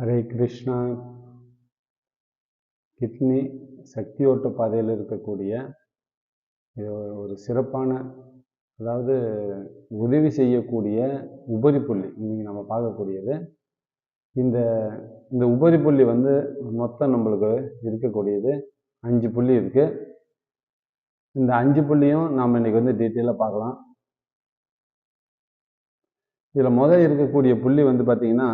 Hare Krishna. Kidney சக்தி ஓட்ட பாதையில் இருக்கக்கூடிய இது ஒரு சிறப்பான அதாவது உதவி செய்யக்கூடிய உபரி புள்ளி. இன்றைக்கி நம்ம பார்க்கக்கூடியது. இந்த இந்த உபரி புள்ளி வந்து மொத்தம் நம்மளுக்கு இருக்கக்கூடியது அஞ்சு புள்ளி இருக்குது இந்த அஞ்சு புள்ளியும் நாம் இன்னைக்கு வந்து டீட்டெயிலாக பார்க்கலாம். இதில் முதல் இருக்கக்கூடிய புள்ளி வந்து பார்த்திங்கன்னா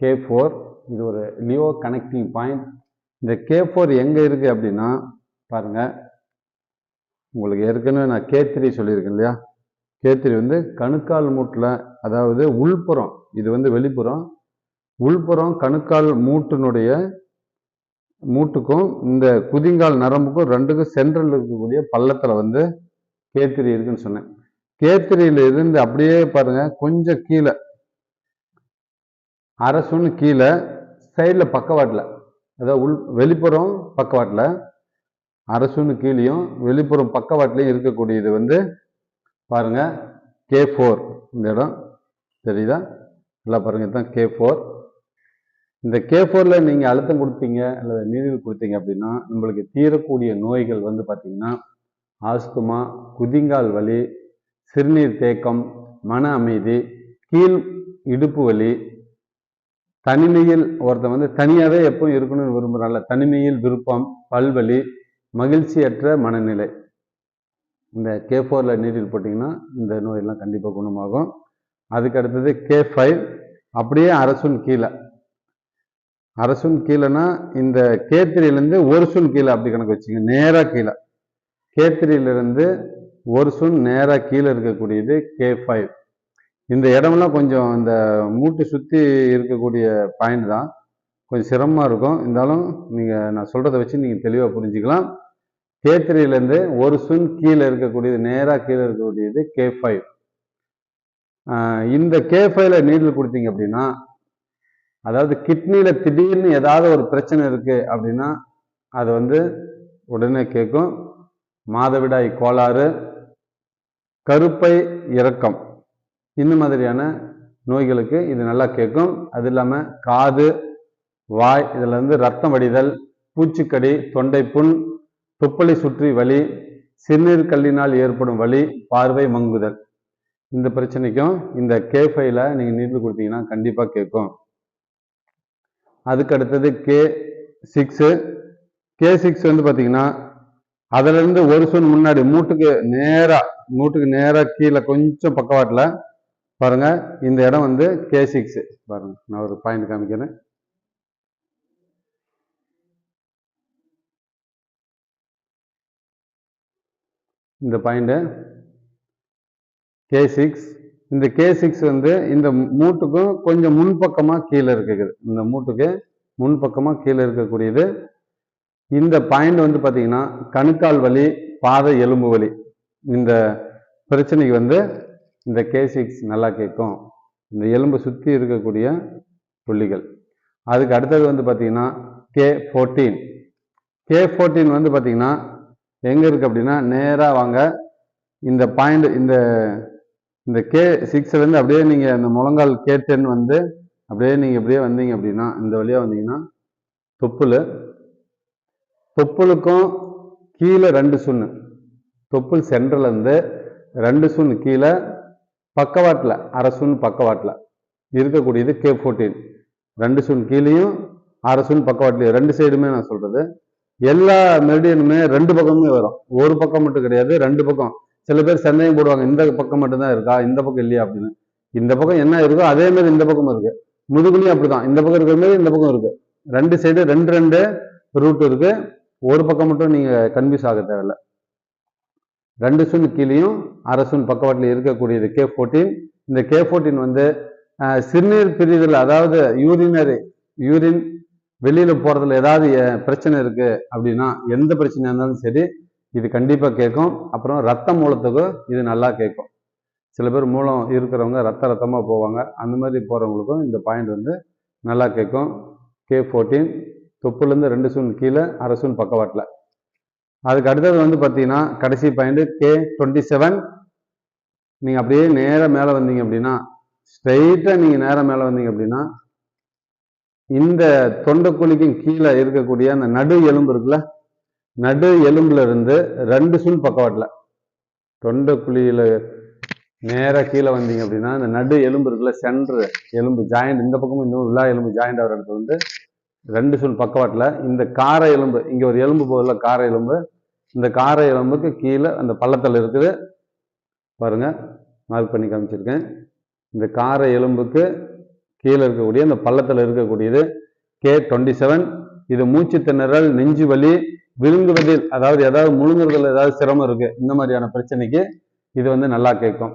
கே ஃபோர் இது ஒரு லியோ கனெக்டிங் பாயிண்ட் இந்த கே ஃபோர் எங்கே இருக்குது அப்படின்னா பாருங்கள் உங்களுக்கு ஏற்கனவே நான் கே த்ரீ சொல்லியிருக்கேன் இல்லையா? கே த்ரீ வந்து கணுக்கால் மூட்டில் அதாவது உள்புறம் இது வந்து வெளிப்புறம். உள்புறம் கணுக்கால் மூட்டினுடைய மூட்டுக்கும் இந்த குதிங்கால் நரம்புக்கும் ரெண்டுக்கும் சென்ட்ரல் இருக்கக்கூடிய பள்ளத்தில் வந்து கேத்திரி இருக்குன்னு சொன்னேன். கே இருந்து அப்படியே பாருங்க கொஞ்சம் கீழே அரசுன்னு கீழே சைடில் பக்கவாட்டில் அதாவது உள் வெளிப்புறம் பக்கவாட்டில் அரசுன்னு கீழேயும் வெளிப்புறம் பக்கவாட்டிலையும் இருக்கக்கூடியது வந்து பாருங்க கே ஃபோர் இந்த இடம். தெரியுதா? நல்லா பாருங்கள் இதுதான் கே ஃபோர் இந்த கே ஃபோரில் நீங்கள் அழுத்தம் கொடுத்தீங்க அல்லது நீரில் கொடுத்தீங்க அப்படின்னா நம்மளுக்கு தீரக்கூடிய நோய்கள் வந்து பார்த்திங்கன்னா ஆஸ்துமா குதிங்கால் வலி சிறுநீர் தேக்கம் மன அமைதி கீழ் இடுப்பு வலி தனிமையில் ஒருத்தன் வந்து தனியாகவே எப்பவும் இருக்கணும்னு விரும்புகிறான்ல தனிமையில் விருப்பம் பல்வலி மகிழ்ச்சியற்ற மனநிலை. இந்த கே ஃபோரில் நீரில் போட்டிங்கன்னா இந்த நோயெல்லாம் கண்டிப்பாக குணமாகும். அதுக்கு அடுத்தது கே ஃபைவ் அப்படியே அரசுன் கீழே. அரசுன் கீழேனா இந்த கேத்திரியிலேருந்து ஒரு சுன் கீழே அப்படி கணக்கு வச்சுங்க. நேராக கீழே. கேத்திரியிலிருந்து ஒரு சுன் நேராக கீழே இருக்கக்கூடியது கே ஃபைவ் இந்த இடமெல்லாம் கொஞ்சம் இந்த மூட்டை சுற்றி இருக்கக்கூடிய பாயிண்ட் தான். கொஞ்சம் சிரமமாக இருக்கும். இருந்தாலும் நீங்கள் நான் சொல்கிறத வச்சு நீங்கள் தெளிவாக புரிஞ்சுக்கலாம். கே த்ரீலேருந்து ஒரு சுன் கீழே இருக்கக்கூடியது நேராக கீழே இருக்கக்கூடியது கே ஃபைவ் இந்த கே ஃபைவ்ல நீடில் கொடுத்தீங்க அப்படின்னா அதாவது கிட்னியில் திடீர்னு ஏதாவது ஒரு பிரச்சனை இருக்குது அப்படின்னா அது வந்து உடனே கேட்கும். மாதவிடாய் கோளாறு கருப்பை இறக்கம் இந்த மாதிரியான நோய்களுக்கு இது நல்லா கேட்கும். அது இல்லாமல் காது வாய் இதில் இருந்து ரத்தம் வடிதல் பூச்சிக்கடி தொண்டை புண் துப்பலை சுற்றி வலி சிறுநீர் கல்லினால் ஏற்படும் வலி பார்வை மங்குதல். இந்த பிரச்சனைக்கும் இந்த கே நீங்கள் நீர்ந்து கொடுத்தீங்கன்னா கண்டிப்பாக கேட்கும். அதுக்கு அடுத்தது கே சிக்ஸு கே சிக்ஸ் வந்து பார்த்தீங்கன்னா அதுலேருந்து ஒரு சொன் முன்னாடி மூட்டுக்கு நேராக மூட்டுக்கு நேராக கீழே கொஞ்சம் பக்கவாட்டில் பாருங்க இந்த இடம் வந்து கே சிக்ஸு பாருங்க நான் ஒரு பாயிண்ட் காமிக்கிறேன். இந்த பாயிண்ட்டு கே சிக்ஸ் இந்த கே சிக்ஸ் வந்து இந்த மூட்டுக்கும் கொஞ்சம் முன்பக்கமாக கீழே இருக்குது இந்த மூட்டுக்கு முன்பக்கமாக கீழே இருக்கக்கூடியது. இந்த பாயிண்ட் வந்து பார்த்தீங்கன்னா கணுக்கால் வலி பாத எலும்பு வலி. இந்த பிரச்சனைக்கு வந்து இந்த கே சிக்ஸ் நல்லா கேட்கும். இந்த எலும்பு சுற்றி இருக்கக்கூடிய புள்ளிகள். அதுக்கு அடுத்தது வந்து பார்த்தீங்கன்னா கே ஃபோர்டீன் கே ஃபோர்டீன் வந்து பார்த்தீங்கன்னா எங்கே இருக்குது அப்படின்னா நேராக வாங்க. இந்த பாயிண்ட் இந்த இந்த கே சிக்ஸ்லேருந்து அப்படியே நீங்கள் இந்த முழங்கால் கே டென் வந்து அப்படியே நீங்கள் அப்படியே வந்தீங்க அப்படின்னா இந்த வழியாக வந்தீங்கன்னா தொப்புள் தொப்புளுக்கும் கீழே ரெண்டு சுண்ணு. தொப்புள் சென்டர்லேருந்து ரெண்டு சுண்ணு கீழே பக்கவாட்டில் அரை பக்கவாட்டில். இருக்கக்கூடியது கே ஃபோர்டீன் ரெண்டு சூன் கீழேயும் அரை பக்கவாட்டிலையும் ரெண்டு சைடுமே நான் சொல்கிறது எல்லா மெரிடியனுமே ரெண்டு பக்கமுமே வரும். ஒரு பக்கம் மட்டும் கிடையாது ரெண்டு பக்கம். சில பேர் சென்னையும் போடுவாங்க இந்த பக்கம் மட்டும்தான் இருக்கா இந்த பக்கம் இல்லையா அப்படின்னு. இந்த பக்கம் என்ன இருக்கோ அதே மாதிரி இந்த பக்கமும் இருக்கு. முதுகுலையும் அப்படிதான். இந்த பக்கம் இருக்கிற மாதிரி இந்த பக்கம் இருக்கு. ரெண்டு சைடு ரெண்டு ரெண்டு ரூட் இருக்கு. ஒரு பக்கம் மட்டும் நீங்க கன்ஃபியூஸ் ஆக தேவையில்ல. ரெண்டு சுன் கீழேயும் அரை சுன் பக்கவாட்டில் இருக்கக்கூடியது கே ஃபோர்டீன் இந்த கே ஃபோர்டீன் வந்து சிறுநீர் பிரிதல் அதாவது யூரினரி யூரின் வெளியில் போகிறதுல ஏதாவது பிரச்சனை இருக்குது அப்படின்னா எந்த பிரச்சனையாக இருந்தாலும் சரி இது கண்டிப்பாக கேட்கும். அப்புறம் ரத்த மூலத்துக்கும் இது நல்லா கேட்கும். சில பேர் மூலம் இருக்கிறவங்க ரத்த ரத்தமாக போவாங்க. அந்த மாதிரி போகிறவங்களுக்கும் இந்த பாயிண்ட் வந்து நல்லா கேட்கும். கே ஃபோர்டீன் தொப்புலேருந்து ரெண்டு சூன் கீழே அரை சூன் பக்கவாட்டில். அதுக்கு அடுத்தது வந்து பார்த்தீங்கன்னா கடைசி பாயிண்ட்டு கே டுவெண்ட்டி செவன் நீங்கள் அப்படியே நேராக மேலே வந்தீங்க அப்படின்னா ஸ்ட்ரைட்டாக நீங்கள் நேராக மேலே வந்தீங்க அப்படின்னா இந்த தொண்டைக்குழிக்கும் கீழே இருக்கக்கூடிய அந்த நடு எலும்பு இருக்குல்ல நடு எலும்புல இருந்து ரெண்டு சுல் பக்கவாட்டில் தொண்டைக்குழியில் நேராக கீழே வந்தீங்க அப்படின்னா அந்த நடு எலும்பு இருக்குல்ல சென்ட்ரு எலும்பு ஜாயிண்ட் இந்த பக்கமும் இந்த விழா எலும்பு ஜாயிண்ட் ஆகிற இடத்துல வந்து ரெண்டு சொல் பக்கவாட்டில் இந்த கார எலும்பு இங்கே ஒரு எலும்பு போதில் கார எலும்பு இந்த கார எலும்புக்கு கீழே அந்த பள்ளத்தில் இருக்குது. பாருங்க மார்க் பண்ணி காமிச்சிருக்கேன். இந்த கார எலும்புக்கு கீழே இருக்கக்கூடிய இந்த பள்ளத்தில் இருக்கக்கூடியது கே டுவெண்ட்டி செவன் இது மூச்சு திணறல் நெஞ்சு வலி விழுங்குவதில் அதாவது ஏதாவது முழுங்குறதுல ஏதாவது சிரமம் இருக்குது இந்த மாதிரியான பிரச்சனைக்கு இது வந்து நல்லா கேட்கும்.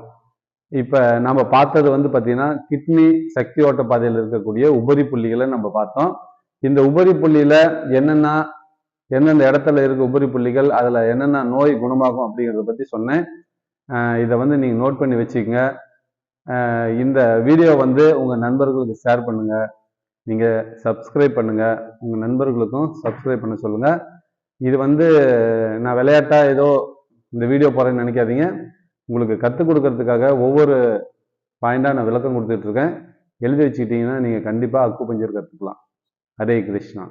இப்போ நம்ம பார்த்தது வந்து பார்த்திங்கன்னா கிட்னி சக்தி ஓட்ட பாதையில் இருக்கக்கூடிய உபரி புள்ளிகளை நம்ம பார்த்தோம். இந்த உபரி புள்ளியில என்னென்ன எந்தெந்த இடத்துல இருக்க உபரி புள்ளிகள் அதில் என்னென்ன நோய் குணமாகும் அப்படிங்கிறத பற்றி சொன்னேன். இதை வந்து நீங்கள் நோட் பண்ணி வச்சுக்கோங்க. இந்த வீடியோ வந்து உங்கள் நண்பர்களுக்கு ஷேர் பண்ணுங்க. நீங்கள் சப்ஸ்கிரைப் பண்ணுங்க. உங்கள் நண்பர்களுக்கும் சப்ஸ்கிரைப் பண்ண சொல்லுங்க. இது வந்து நான் விளையாட்டா ஏதோ இந்த வீடியோ போறேன்னு நினைக்காதீங்க. உங்களுக்கு கற்றுக் கொடுக்கறதுக்காக ஒவ்வொரு பாயிண்டாக நான் விளக்கம் கொடுத்துட்டு இருக்கேன். எழுதி வச்சுக்கிட்டீங்கன்னா நீங்கள் கண்டிப்பாக அக்கு பஞ்சர் கற்றுக்கலாம் ஹரே கிருஷ்ணா